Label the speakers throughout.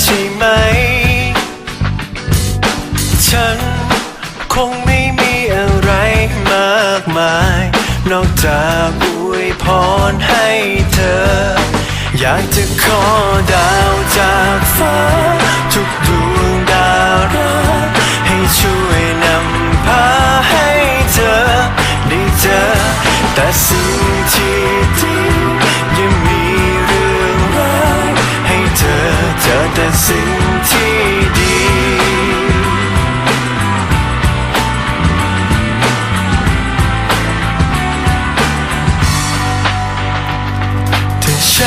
Speaker 1: ใช่ไหม ฉันคงไม่มีอะไรมากมาย นอกจากอวยพรให้เธอ อยากจะขอดาวจากฟ้าทุกดว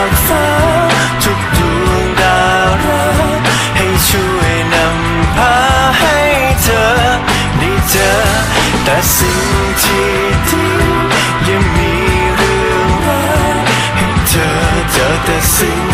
Speaker 1: ก สิ่งที่ดียังมีเรื่องราวให้เธอเจอแต่สิ่ง